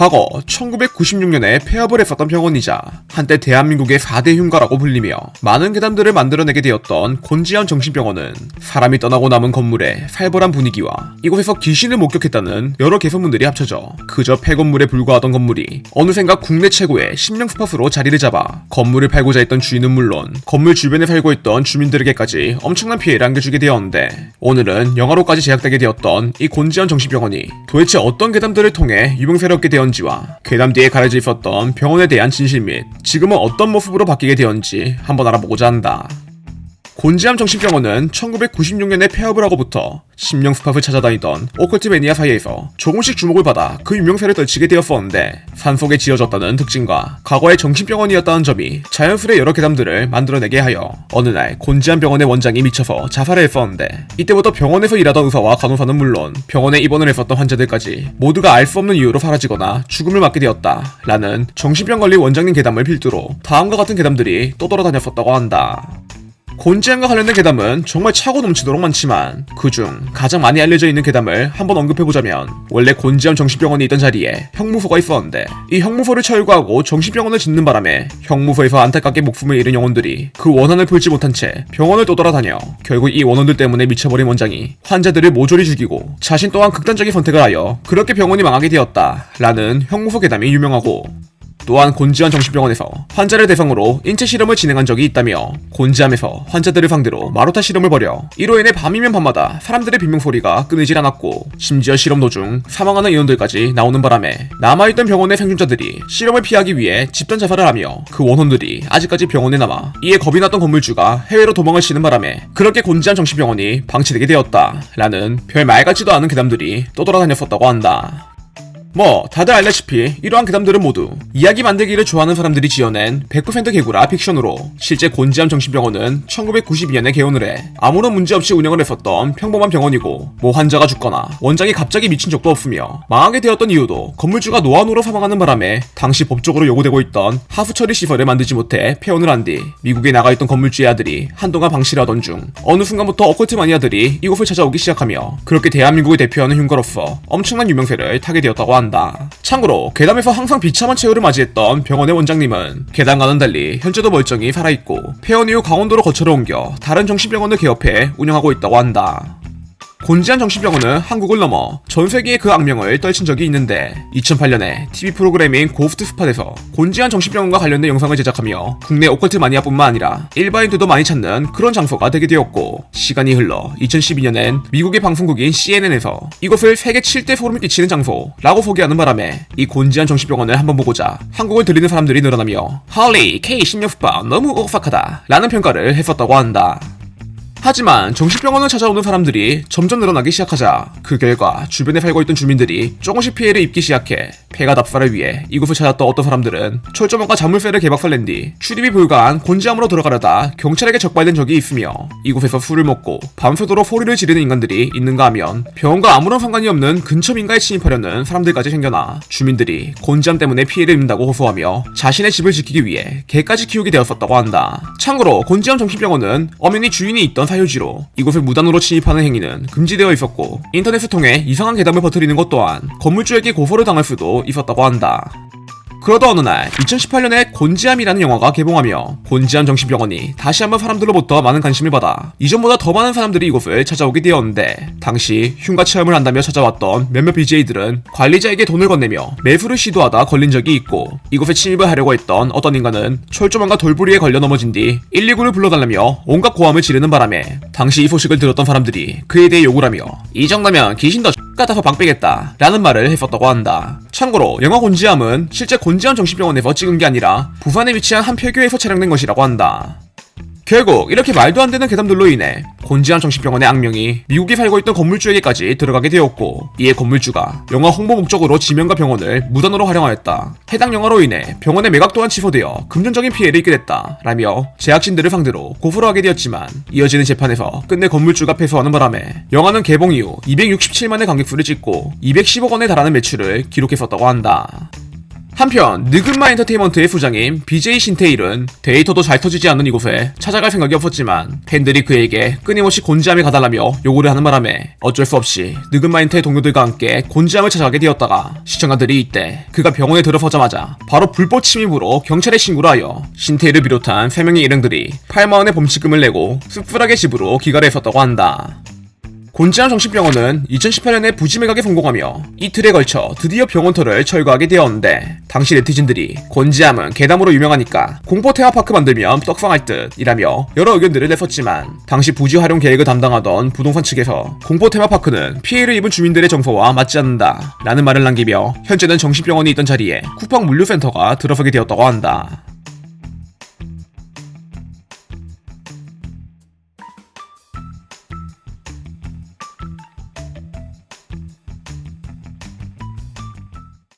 과거 1996년에 폐업을 했었던 병원이자 한때 대한민국의 4대 흉가라고 불리며 많은 괴담들을 만들어내게 되었던 곤지암 정신병원은 사람이 떠나고 남은 건물의 살벌한 분위기와 이곳에서 귀신을 목격했다는 여러 개소문들이 합쳐져 그저 폐건물에 불과하던 건물이 어느샌가 국내 최고의 심령 스팟으로 자리를 잡아 건물을 팔고자 했던 주인은 물론 건물 주변에 살고 있던 주민들에게까지 엄청난 피해를 안겨주게 되었는데 오늘은 영화로까지 제작되게 되었던 이 곤지암 정신병원이 도대체 어떤 괴담들을 통해 유명세롭게 되었는지 와 괴담 뒤에 가려져 있었던 병원에 대한 진실 및 지금은 어떤 모습으로 바뀌게 되었는지 한번 알아보고자 한다. 곤지암 정신병원은 1996년에 폐업을 하고부터 심령 스팟을 찾아다니던 오컬트 매니아 사이에서 조금씩 주목을 받아 그 유명세를 떨치게 되었었는데 산속에 지어졌다는 특징과 과거의 정신병원이었다는 점이 자연스레 여러 괴담들을 만들어내게 하여 어느 날 곤지암 병원의 원장이 미쳐서 자살을 했었는데 이때부터 병원에서 일하던 의사와 간호사는 물론 병원에 입원을 했었던 환자들까지 모두가 알 수 없는 이유로 사라지거나 죽음을 맞게 되었다 라는 정신병 걸린 원장님 괴담을 필두로 다음과 같은 괴담들이 떠돌아다녔었다고 한다. 곤지암과 관련된 괴담은 정말 차고 넘치도록 많지만 그중 가장 많이 알려져 있는 괴담을 한번 언급해보자면 원래 곤지암 정신병원이 있던 자리에 형무소가 있었는데 이 형무소를 철거하고 정신병원을 짓는 바람에 형무소에서 안타깝게 목숨을 잃은 영혼들이 그 원한을 풀지 못한 채 병원을 떠돌아다녀 결국 이 원혼들 때문에 미쳐버린 원장이 환자들을 모조리 죽이고 자신 또한 극단적인 선택을 하여 그렇게 병원이 망하게 되었다 라는 형무소 괴담이 유명하고 또한 곤지암 정신병원에서 환자를 대상으로 인체 실험을 진행한 적이 있다며 곤지암에서 환자들을 상대로 마루타 실험을 벌여 이로 인해 밤이면 밤마다 사람들의 비명소리가 끊이질 않았고 심지어 실험 도중 사망하는 인원들까지 나오는 바람에 남아있던 병원의 생존자들이 실험을 피하기 위해 집단 자살을 하며 그 원혼들이 아직까지 병원에 남아 이에 겁이 났던 건물주가 해외로 도망을 치는 바람에 그렇게 곤지암 정신병원이 방치되게 되었다 라는 별 말 같지도 않은 괴담들이 떠돌아다녔었다고 한다. 뭐 다들 알다시피 이러한 괴담들은 모두 이야기 만들기를 좋아하는 사람들이 지어낸 100% 개구라 픽션으로 실제 곤지암 정신병원은 1992년에 개원을 해 아무런 문제 없이 운영을 했었던 평범한 병원이고 뭐 환자가 죽거나 원장이 갑자기 미친 적도 없으며 망하게 되었던 이유도 건물주가 노안으로 사망하는 바람에 당시 법적으로 요구되고 있던 하수 처리 시설을 만들지 못해 폐원을 한 뒤 미국에 나가 있던 건물주의 아들이 한동안 방치를 하던 중 어느 순간부터 어컬트 마니아들이 이곳을 찾아오기 시작하며 그렇게 대한민국을 대표하는 흉가로서 엄청난 유명세를 타게 되었다고 한다. 참고로 괴담에서 항상 비참한 최후를 맞이했던 병원의 원장님은 괴담과는 달리 현재도 멀쩡히 살아있고 폐원 이후 강원도로 거처를 옮겨 다른 정신병원을 개업해 운영하고 있다고 한다. 곤지암 정신병원은 한국을 넘어 전 세계의 그 악명을 떨친 적이 있는데 2008년에 TV 프로그램인 고스트 스팟에서 곤지암 정신병원과 관련된 영상을 제작하며 국내 오컬트 마니아뿐만 아니라 일반인들도 많이 찾는 그런 장소가 되게 되었고 시간이 흘러 2012년엔 미국의 방송국인 CNN에서 이것을 세계 7대 소름을 끼치는 장소라고 소개하는 바람에 이 곤지암 정신병원을 한번 보고자 한국을 들리는 사람들이 늘어나며 할리 K 16 스팟 너무 오싹하다 라는 평가를 했었다고 한다. 하지만 정신병원을 찾아오는 사람들이 점점 늘어나기 시작하자 그 결과 주변에 살고 있던 주민들이 조금씩 피해를 입기 시작해 폐가 답사를 위해 이곳을 찾았던 어떤 사람들은 철조망과 자물쇠를 개박살낸 뒤 출입이 불가한 곤지암으로 들어가려다 경찰에게 적발된 적이 있으며 이곳에서 술을 먹고 밤새도록 소리를 지르는 인간들이 있는가 하면 병원과 아무런 상관이 없는 근처 민가에 침입하려는 사람들까지 생겨나 주민들이 곤지암 때문에 피해를 입는다고 호소하며 자신의 집을 지키기 위해 개까지 키우게 되었었다고 한다. 참고로 곤지암 정신병원은 엄연히 주인이 있던 사유지로 이곳을 무단으로 침입하는 행위는 금지되어 있었고 인터넷을 통해 이상한 괴담을 퍼뜨리는 것 또한 건물주에게 고소를 당할 수도 있었다고 한다. 그러다 어느 날 2018년에 곤지암이라는 영화가 개봉하며 곤지암 정신병원이 다시 한번 사람들로부터 많은 관심을 받아 이전보다 더 많은 사람들이 이곳을 찾아오게 되었는데 당시 흉가 체험을 한다며 찾아왔던 몇몇 BJ들은 관리자에게 돈을 건네며 매수를 시도하다 걸린 적이 있고 이곳에 침입을 하려고 했던 어떤 인간은 철조망과 돌부리에 걸려 넘어진 뒤 119를 불러달라며 온갖 고함을 지르는 바람에 당시 이 소식을 들었던 사람들이 그에 대해 욕을 하며 이 정도면 귀신도 같아서 방 빼겠다 라는 말을 했었다고 한다. 참고로 영화 곤지암은 실제 곤지암 정신병원에서 찍은 게 아니라 부산에 위치한 한 폐교에서 촬영된 것이라고 한다. 결국 이렇게 말도 안 되는 괴담들로 인해 곤지암 정신병원의 악명이 미국에 살고 있던 건물주에게까지 들어가게 되었고 이에 건물주가 영화 홍보 목적으로 지명과 병원을 무단으로 활용하였다. 해당 영화로 인해 병원의 매각 또한 취소되어 금전적인 피해를 입게 됐다. 라며 제작진들을 상대로 고소를 하게 되었지만 이어지는 재판에서 끝내 건물주가 패소하는 바람에 영화는 개봉 이후 267만의 관객수를 찍고 210억 원에 달하는 매출을 기록했었다고 한다. 한편 느금마 엔터테인먼트의 부장인 BJ 신태일은 데이터도 잘 터지지 않는 이곳에 찾아갈 생각이 없었지만 팬들이 그에게 끊임없이 곤지암이 가달라며 요구를 하는 바람에 어쩔 수 없이 느금마 엔터의 동료들과 함께 곤지암을 찾아가게 되었다가 시청자들이 이때 그가 병원에 들어서자마자 바로 불법 침입으로 경찰에 신고를 하여 신태일을 비롯한 3명의 일행들이 8만원의 범칙금을 내고 씁쓸하게 집으로 귀가를 했었다고 한다. 곤지암 정신병원은 2018년에 부지매각에 성공하며 이틀에 걸쳐 드디어 병원터를 철거하게 되었는데 당시 네티즌들이 곤지암은 괴담으로 유명하니까 공포 테마파크 만들면 떡상할 듯 이라며 여러 의견들을 냈었지만 당시 부지 활용 계획을 담당하던 부동산 측에서 공포 테마파크는 피해를 입은 주민들의 정서와 맞지 않는다 라는 말을 남기며 현재는 정신병원이 있던 자리에 쿠팡 물류센터가 들어서게 되었다고 한다.